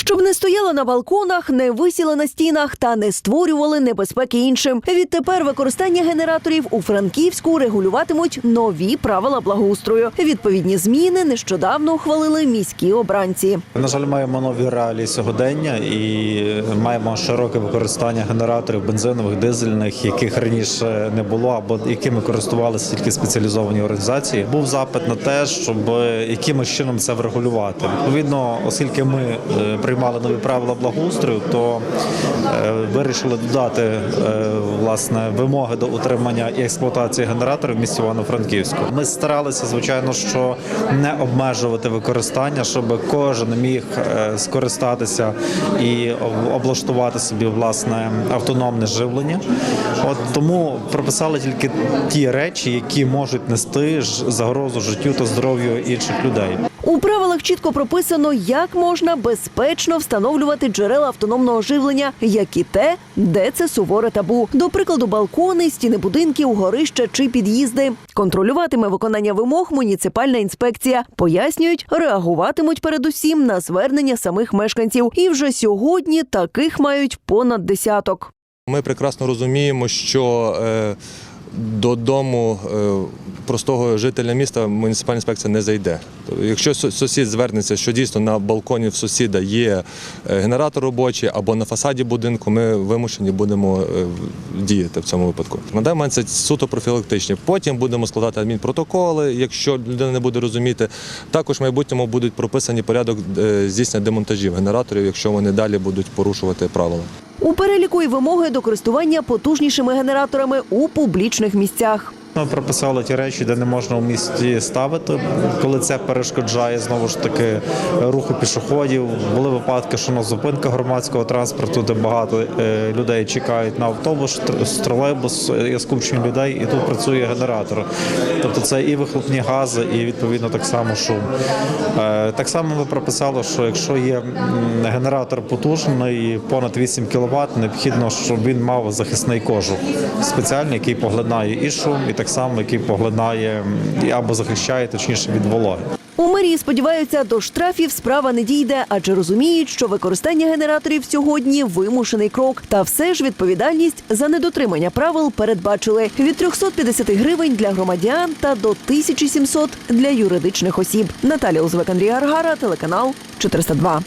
Щоб не стояли на балконах, не висіли на стінах та не створювали небезпеки іншим. Відтепер використання генераторів у Франківську регулюватимуть нові правила благоустрою. Відповідні зміни нещодавно ухвалили міські обранці. На жаль, маємо нові реалії сьогодення і маємо широке використання генераторів бензинових, дизельних, яких раніше не було, або якими користувалися тільки спеціалізовані організації. Був запит на те, щоб якимось чином це врегулювати. Відповідно, оскільки ми е, приймали нові правила благоустрою, то е, вирішили додати е, власне вимоги до утримання і експлуатації генераторів в місті Івано-Франківську. Ми старалися, звичайно, що не обмежувати використання, щоб кожен міг е, скористатися і облаштувати собі власне автономне живлення. От тому прописали тільки ті речі, які можуть нести загрозу життю та здоров'ю інших людей. У правилах чітко прописано, як можна безпечно встановлювати джерела автономного живлення, як і те, де це суворе табу. До прикладу, балкони, стіни будинків, горища чи під'їзди. Контролюватиме виконання вимог муніципальна інспекція. Пояснюють, реагуватимуть передусім на звернення самих мешканців. І вже сьогодні таких мають понад десяток. Ми прекрасно розуміємо, що е, додому е, простого жителя міста муніципальна інспекція не зайде. Якщо сусід звернеться, що дійсно на балконі в сусіда є е, генератор робочий або на фасаді будинку, ми вимушені будемо е, діяти в цьому випадку. На даний момент це суто профілактичні. Потім будемо складати адмінпротоколи, якщо людина не буде розуміти. Також в майбутньому будуть прописані порядок здійснення демонтажів генераторів, якщо вони далі будуть порушувати правила. У переліку і вимоги до користування потужнішими генераторами у публічних місцях. Ми прописали ті речі, де не можна в місті ставити, коли це перешкоджає знову ж таки руху пішоходів. Були випадки, що на зупинках громадського транспорту, де багато е, людей чекають на автобус, тр- тролейбус, е, є скупчення людей, і тут працює генератор. Тобто це і вихлопні гази, і відповідно так само шум. Е, Так само ми прописали, що якщо є генератор потужний, понад 8 кВт, необхідно, щоб він мав захисний кожух спеціальний, який поглинає і шум, і так само, який поглинає або захищає точніше від вологи. У мерії сподіваються, до штрафів справа не дійде, адже розуміють, що використання генераторів сьогодні вимушений крок. Та все ж відповідальність за недотримання правил передбачили від 350 гривень для громадян та до 1700 для юридичних осіб. Наталя Узвек, Андрій Аргара, телеканал 402.